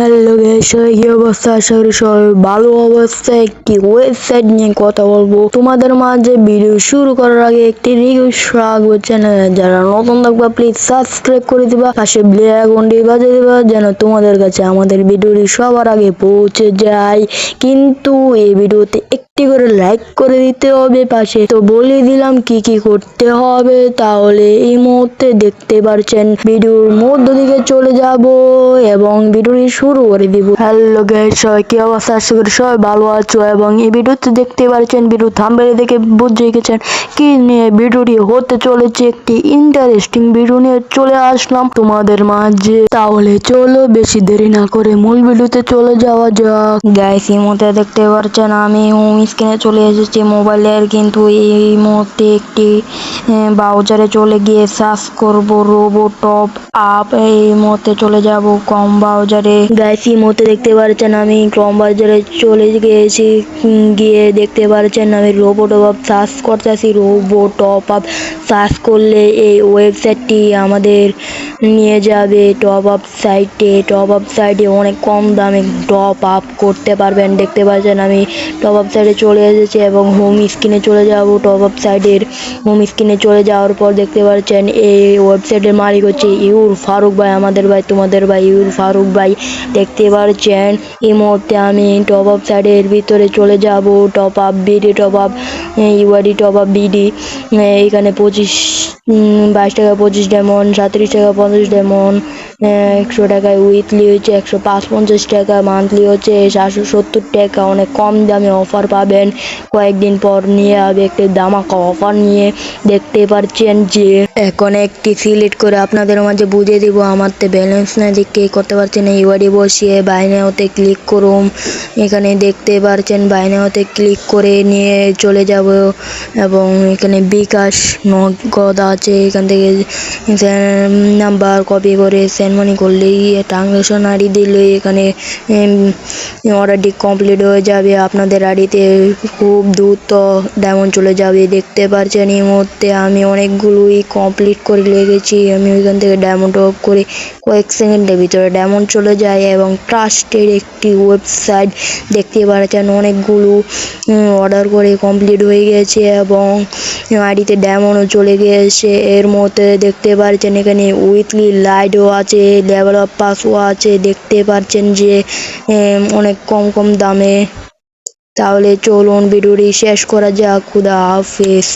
Hello guys কি অবস্থা? আশা করি সবাই ভালো অবস্থায় একটি ওয়েবসাইট নিয়ে কথা বলব। তোমাদের মাঝে ভিডিও শুরু করার আগে একটি রিকোয়েস্ট রাখব চ্যানেলে যারা নতুন থাকবে প্লিজ সাবস্ক্রাইব করে দিবা। পাশে বেল আইকনটি বাজিয়ে দিবা, যেন তোমাদের কাছে আমাদের ভিডিওটি সবার আগে পৌঁছে যায়। কিন্তু এই ভিডিওতে একটি করে লাইক করে দিতে হবে পাশে। তো বলে দিলাম কি কি করতে হবে। তাহলে এই মুহূর্তে দেখতে পারছেন ভিডিওর মধ্য দিকে চলে যাব এবং ভিডিওটি শুরু করে দিব। হ্যালো গাইস সবাই কি অবস্থা? আশা করি সবাই ভালো আছো এবং এই ভিডিওতে দেখতে পারছেন ভিডিও থাম্বেলে দেখে বুঝে গেছেন কি নিয়ে ভিডিওটি হতে চলেছে। একটি ইন্টারেস্টিং ভিডিও নিয়ে চলে আসলাম তোমাদের মাঝে। তাহলে চলো বেশি দেরি না করে মূল ভিডিওতে চলে যাওয়া যাক। গাইস এই মুহূর্তে দেখতে পারছেন আমি হোম স্ক্রিনে চলে এসেছি। মোবাইলের কিন্তু এই মুহূর্তে একটি বাউচারে চলে গিয়ে সার্চ করব রোবো টপ আপ এই মুহূর্তে চলে যাব কম বাউজারে গাইস এই মুহূর্তে দেখতে পাচ্ছেন আমি কম বাজারে চলে গিয়েছি গিয়ে দেখতে পাচ্ছেন আমি রোবো টপ আপ সার্চ আসি রোবো টপ আপ সার্চ করলে এই ওয়েবসাইটটি আমাদের নিয়ে যাবে। টপ আপ সাইটে টপ আপ সাইটে অনেক কম দামে টপ আপ করতে পারবেন। দেখতে পাচ্ছেন আমি টপ আপ সাইটে চলে এসেছি এবং হোম স্ক্রিনে চলে যাব। টপ আপ সাইটের হোম স্ক্রিনে চলে যাওয়ার পর দেখতে পাচ্ছেন এই ওয়েবসাইটের মালিক হচ্ছে ইউর ফারুক ভাই, আমাদের ভাই, তোমাদের ভাই ইউর ফারুক ভাই। দেখতে পারছেন। এই মুহূর্তে আমি টপ আপ সাইডের ভিতরে চলে যাব। Top up BD top up UID top up BD এখানে পঁচিশ বাইশ টাকা পঁচিশ ডেমন সাঁত্রিশ টাকা পঞ্চাশ ডেমন একশো টাকায় উইকলি হচ্ছে একশো পাঁচ পঞ্চাশ টাকা মান্থলি হচ্ছে সাতশো সত্তর টাকা। অনেক কম দামে অফার পাবেন। কয়েকদিন পর নিয়ে হবে একটি দামাকা অফার নিয়ে দেখতে পারছেন যে এখন একটি সিলেক্ট করে আপনাদের মাঝে বুঝিয়ে দিব, আমার তো ব্যালেন্স না দিকে করতে পারছেন এই ইউআইডি বসিয়ে বাইনাওতে ক্লিক করুন। এখানে দেখতে পারছেন বাইনাওতে ক্লিক করে নিয়ে চলে যাব এবং এখানে বিকাশ নগদ আছে। এখান থেকে নাম্বার কপি করে মানি করলেই ট্রানজ্যাকশন আইডি দিলে এখানে অর্ডারটি কমপ্লিট হয়ে যাবে। আপনাদের আইডিতে খুব দ্রুত ডায়মন্ড চলে যাবে। দেখতে পারছেন এই মুহূর্তে আমি অনেকগুলোই কমপ্লিট করে লেগেছি আমি ওইখান থেকে ডায়মন্ড অফ করে কয়েক সেকেন্ডের ভিতরে ডায়মন্ড চলে যায় এবং ট্রাস্টের একটি ওয়েবসাইট দেখতে পাচ্ছেন। অনেকগুলো অর্ডার করে কমপ্লিট হয়ে গেছে এবং আইডিতে ডায়মন্ডও চলে গিয়েছে এর মধ্যে দেখতে পাচ্ছেন এখানে উইকলি লাইটও আছে। লেভেল অফ পাসও আছে, দেখতে পাচ্ছেন যে অনেক কম কম দামে। তাহলে চলুন ভিডিওটি শেষ করা যাক। খুদা হাফেজ।